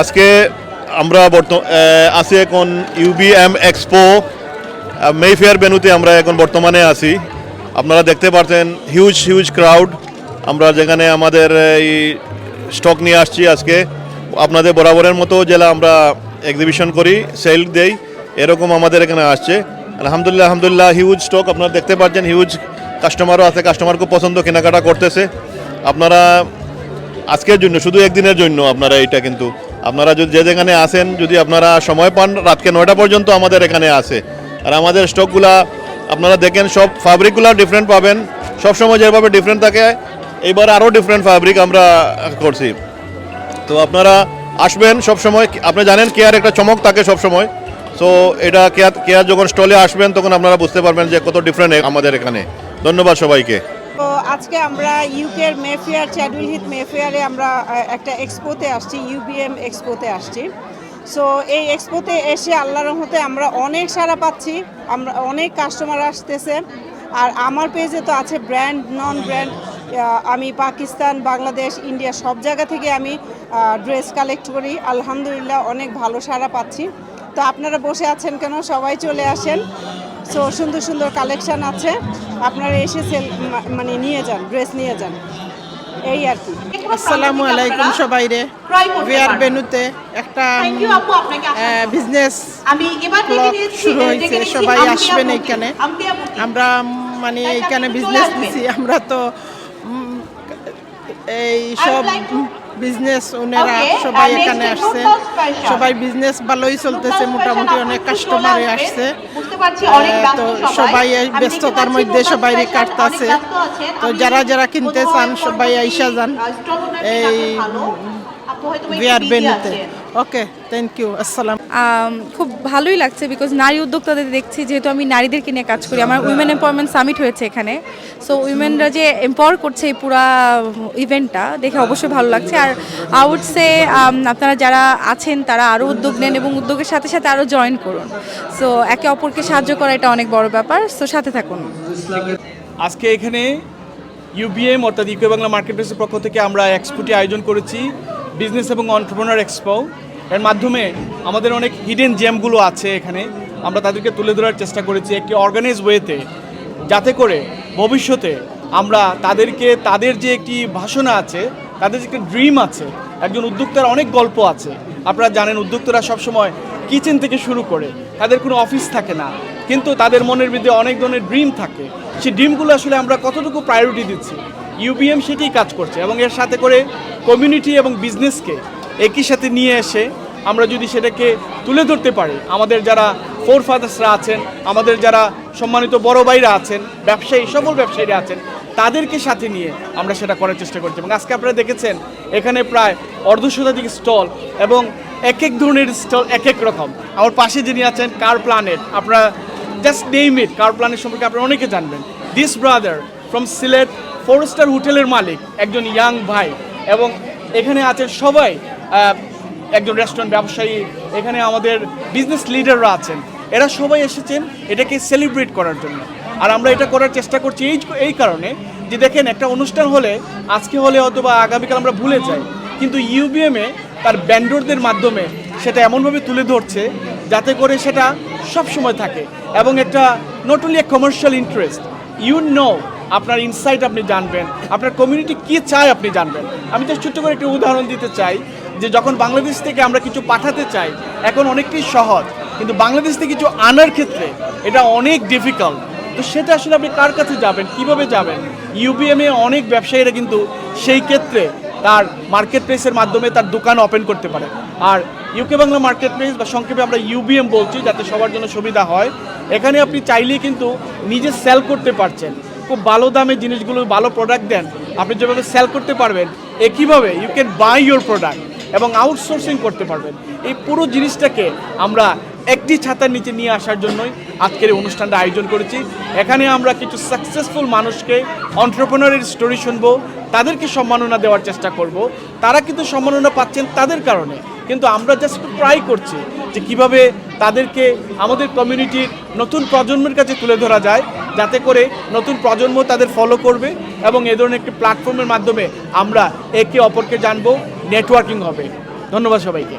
আজকে আমরা আছি এখন ইউবিএম এক্সপো মেফেয়ার বেনুতে আমরা এখন বর্তমানে আছি। আপনারা দেখতে পাচ্ছেন হিউজ হিউজ ক্রাউড আমরা যেখানে আমাদের এই স্টক নিয়ে আসছি আজকে। আপনাদের বরাবরের মতো জেলা আমরা এক্সিবিশন করি সেল দেই। এরকম আমাদের এখানে আসছে। আলহামদুলিল্লাহ আলহামদুলিল্লাহ হিউজ স্টক আপনারা দেখতে পাচ্ছেন হিউজ কাস্টমারও আছে কাস্টমার খুব পছন্দ, কেনাকাটা করতেছে। আপনারা আজকের জন্য, শুধু একদিনের জন্য আপনারা এটা কিন্তু আপনারা যদি যে যেখানে আসেন যদি আপনারা সময় পান, রাতকে নয়টা পর্যন্ত আমাদের এখানে আসে আর আমাদের স্টকগুলা আপনারা দেখেন, সব ফাব্রিকগুলো ডিফারেন্ট পাবেন। সব সময় যেভাবে ডিফারেন্ট থাকে, এইবার আরও ডিফারেন্ট ফ্যাব্রিক আমরা করছি। তো আপনারা আসবেন সব সময় আপনি জানেন কেয়ার একটা চমক থাকে সব সময় সো এটা কেয়ার কেয়ার যখন স্টলে আসবেন, তখন আপনারা বুঝতে পারবেন যে কত ডিফারেন্ট আমাদের এখানে। ধন্যবাদ সবাইকে। আজকে আমরা ইউকের মেফেয়ার চ্যাডুইল হিট মেফেয়ারে আমরা একটা এক্সপোতে আসছি ইউবিএম এক্সপোতে আসছি। সো এই এক্সপোতে এসে আল্লাহর রহমতে আমরা অনেক সাড়া পাচ্ছি, আমরা অনেক কাস্টমার আসতেছে। আর আমার পেজে তো আছে ব্র্যান্ড নন ব্র্যান্ড আমি পাকিস্তান, বাংলাদেশ ইন্ডিয়া সব জায়গা থেকে আমি ড্রেস কালেক্ট করি। আলহামদুলিল্লাহ অনেক ভালো সাড়া পাচ্ছি। তো আপনারা বসে আছেন কেন? সবাই চলে আসেন। সো সুন্দর সুন্দর কালেকশান আছে। আপনারা এসে সেল মানে নিয়ে যান ড্রেস নিয়ে যান এই আর কি আসসালামু আলাইকুম সবাই রে বিয়ার বেনুতে একটা। বিজনেস আমি এবার শুরু হয়েছে সবাই আসবেন। এখানে আমরা মানে তাই এখানে বিজনেস। দিছি আমরা তো এই সব বিজনেস ওনারা সবাই এখানে আসছে. সবাই বিজনেস ভালোই চলতেছে মোটামুটি অনেক কাস্টমার আসছে। তো সবাই। এই ব্যস্ততার মধ্যে সবাই কাটতেছে। তো যারা যারা কিনতে চান সবাই আইসা যান। এই বেনুতে। ওকে থ্যাংক ইউ আসসালাম খুব ভালোই লাগছে বিকজ নারী উদ্যোক্তাদের দেখছি যেহেতু আমি নারীদেরকে নিয়ে কাজ করি আমার উইমেন এম্পাওয়ারমেন্ট সামিট হয়েছে এখানে। সো উইমেনরা যে এম্পাওয়ার করছে এই পুরা ইভেন্টটা দেখে অবশ্যই ভালো লাগছে। আর আউট সে আপনারা যারা আছেন তারা আরও উদ্যোগ নেন এবং উদ্যোগের সাথে সাথে আরও জয়েন করুন। সো একে অপরকে সাহায্য করা এটা অনেক বড় ব্যাপার। সো সাথে থাকুন। আজকে এখানে ইউবিএম অর্থাৎ ইউকে বাংলা মার্কেট প্লেসের পক্ষ থেকে আমরা এক্সপোটি আয়োজন করেছি। বিজনেস এবং অন্টারপ্রনার এক্সপো এর মাধ্যমে আমাদের অনেক হিডেন জেমগুলো আছে এখানে। আমরা তাদেরকে তুলে ধরার চেষ্টা করেছি একটি অর্গানাইজ ওয়েতে যাতে করে ভবিষ্যতে আমরা তাদেরকে, তাদের যে একটি ভাষণা আছে, তাদের যে একটি ড্রিম আছে, একজন উদ্যোক্তার অনেক গল্প আছে। আপনারা জানেন, উদ্যোক্তারা সবসময় কিচেন থেকে শুরু করে, তাদের কোনো অফিস থাকে না। কিন্তু তাদের মনের মধ্যে অনেক ধরনের ড্রিম থাকে। সেই ড্রিমগুলো আসলে আমরা কতটুকু প্রায়োরিটি দিচ্ছি? ইউবিএম সেটাই কাজ করছে এবং এর সাথে করে কমিউনিটি এবং বিজনেসকে একই সাথে নিয়ে এসে আমরা যদি সেটাকে তুলে ধরতে পারি, আমাদের যারা ফোর ফাদার্সরা আছেন, আমাদের যারা সম্মানিত বড় ভাইরা আছেন, ব্যবসায়ী, সফল ব্যবসায়ীরা আছেন, তাদেরকে সাথে নিয়ে আমরা সেটা করার চেষ্টা করছি। এবং আজকে আপনারা দেখেছেন, এখানে প্রায় অর্ধশতাধিক স্টল এবং এক এক ধরনের স্টল এক এক রকম। আমার পাশে যিনি আছেন কার প্ল্যানেট আপনারা just name it car planet সম্পর্কে আপনারা অনেকে জানবেন। This brother from Sylhet four star হোটেলের মালিক, একজন ইয়াং ভাই। এবং এখানে আছেন সবাই একজন রেস্টুরেন্ট ব্যবসায়ী, এখানে আমাদের বিজনেস লিডাররা আছেন। এরা সবাই এসেছেন এটাকে সেলিব্রেট করার জন্য। আর আমরা এটা করার চেষ্টা করছি এই এই কারণে যে দেখেন, একটা অনুষ্ঠান হলে, আজকে হলে অথবা আগামীকাল আমরা ভুলে যাই। কিন্তু ইউবিএমে তার ব্যান্ডরদের মাধ্যমে সেটা এমনভাবে তুলে ধরছে যাতে করে সেটা সব সময় থাকে। এবং একটা not only a commercial interest you know আপনার ইনসাইট আপনি জানবেন। আপনার কমিউনিটি কী চায় আপনি জানবেন। আমি জাস্ট ছোট্ট করে একটা উদাহরণ দিতে চাই যে যখন বাংলাদেশ থেকে আমরা কিছু পাঠাতে চাই, এখন অনেকটাই সহজ। কিন্তু বাংলাদেশ থেকে কিছু আনার ক্ষেত্রে এটা অনেক ডিফিকাল্ট তো সেটা আসলে আপনি কার কাছে যাবেন? কীভাবে যাবেন? ইউবিএমে অনেক ব্যবসায়ীরা কিন্তু সেই ক্ষেত্রে তার মার্কেট প্লেসের মাধ্যমে তার দোকান ওপেন করতে পারে। আর ইউকে বাংলা মার্কেট প্লেস বা সংক্ষেপে আমরা ইউবিএম বলছি, যাতে সবার জন্য সুবিধা হয়। এখানে আপনি চাইলেই কিন্তু নিজে সেল করতে পারছেন। খুব ভালো দামে জিনিসগুলো, ভালো প্রোডাক্ট দেন, আপনি যেভাবে সেল করতে পারবেন, একইভাবে you can buy your product এবং আউটসোর্সিং করতে পারবেন। এই পুরো জিনিসটাকে আমরা একটি ছাতার নিচে নিয়ে আসার জন্যই আজকের এই অনুষ্ঠানটা আয়োজন করেছি। এখানে আমরা কিছু সাকসেসফুল মানুষকে অন্টারপ্রেনারের স্টোরি শুনব, তাদেরকে সম্মাননা দেওয়ার চেষ্টা করব। তারা কিন্তু সম্মাননা পাচ্ছেন তাদের কারণে। কিন্তু আমরা জাস্ট ট্রাই করছি যে কীভাবে তাদেরকে, আমাদের কমিউনিটির নতুন প্রজন্মের কাছে তুলে ধরা যায়। যাতে করে নতুন প্রজন্ম তাদের ফলো করবে এবং এ ধরনের একটি প্ল্যাটফর্মের মাধ্যমে আমরা একে অপরকে জানব নেটওয়ার্কিং হবে। ধন্যবাদ সবাইকে।